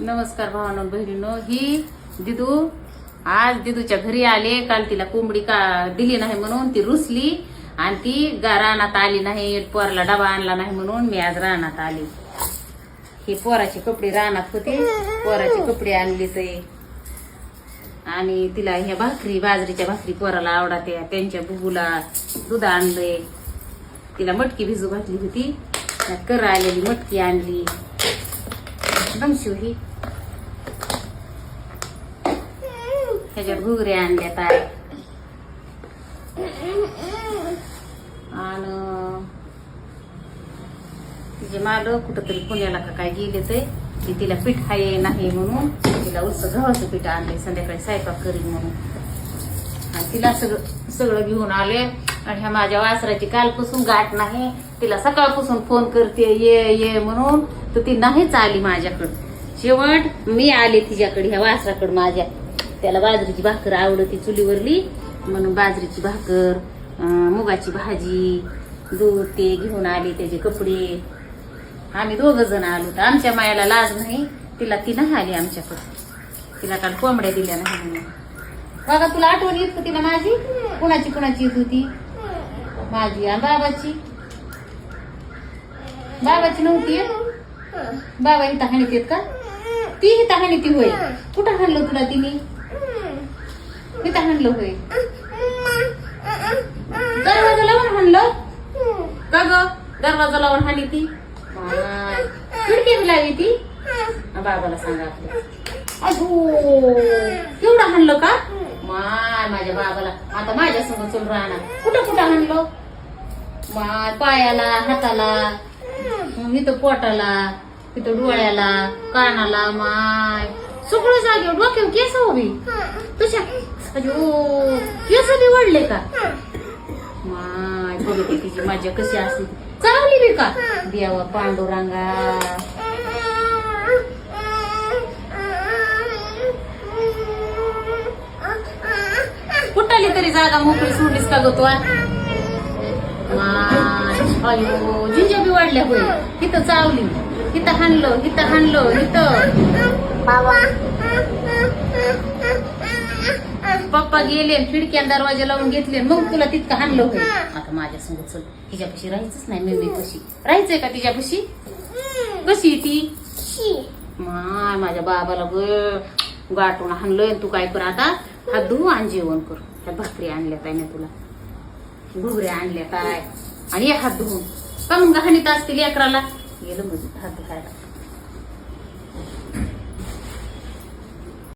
नमस्कार भावानो बहिणीनो. ही दिदू आज दिदूच्या घरी आले काल तिला कोंबडी का दिली नाही म्हणून ती रुसली आणि ती गा रानात आली नाही पोराला डबा आणला नाही म्हणून मी आज रानात आली. हे पोराचे कपडे रानात होते पोराचे कपडे आणले ते आणि तिला ह्या भाकरी बाजरीच्या भाकरी पोराला आवडते त्यांच्या बुबूला दूध आणलंय. तिला मटकी भिजू घातली होती कर आलेली मटकी आणली. एकदम ही ह्याच्यात घुगरे आणल्यात आहे आणि तिचे माल कुठंतरी पुण्याला का काय गेले ते की तिला पीठ आहे नाही म्हणून तिला उस गव्हाचं पीठ आणले संध्याकाळी स्वयंपाक करीन म्हणून. आणि तिला सगळं सगळं घेऊन आले. आणि ह्या माझ्या वासराची कालपासून गाठ नाही तिला सकाळपासून फोन करते ये ये म्हणून तर ती नाहीच आली माझ्याकडं. शेवट मी आले तिच्याकडे ह्या वासराकडे माझ्या. त्याला बाजरीची भाकर आवडती चुलीवरली म्हणून बाजरीची भाकर मुगाची भाजी दूध ते घेऊन आले त्याचे कपडे. आम्ही दोघ जण आलो तर आमच्या मायाला लाज नाही तिला ती नाही आली आमच्याकडे. तिला काल कोंबड्या दिल्या नाही बघा तुला आठवण येत का तिला माझी? कुणाची कुणाची येत होती? माझी आणि बाबाची. बाबाची नव्हती? बाबा ही हाणीत येत का? ती ही हाणीती होय. कुठं हाणलं तुला तिने? इथं हाणलं होय. दरवाजा लावून हाणलं? का ग? दरवाजा लावून हाणी ती? माय. खिडकी बी लावी ती? बाबाला सांगा आपल्या अगो केवढं हाणलं का? माय माझ्या बाबाला. आता माझ्यासोबत समोर चल राहणार. कुठं कुठं हाणलं? माय पायाला हाताला. मग इथं पोटाला इथं डोळ्याला कानाला माय. सगळं जागे डोक्यावर केस उभी. तुझ्या अयो केस बी वाढले का? माय बघते तिची मजा कशी असते चांगली बी का? देवा पांडुरंगा. कुठाली तरी जागा मोकळी सोडलीस का ग तू माय, अयो काढल्या होय इथं चावली तिथं हाणलं इथं हाणलं इथं. पप्पा गेले खिडक्या दरवाजा लावून घेतले मग तुला तितकं हाणलं होय. आता माझ्या संग चल तिच्यापाशी राहायचंच नाही मी कशी? राहायचंय का तिच्यापाशी? कशी आहे ती? माय माझ्या बाबाला ग गाठून हाणलोय तू काय कर आता? हात धुवू आणि जेवण कर. त्या भाकरी आणल्या काय ना तुला? घुगऱ्या आणल्या काय? आणि हात धुवून का मग हानीत असतील अकराला गेलं म्हणजे हात धुवायला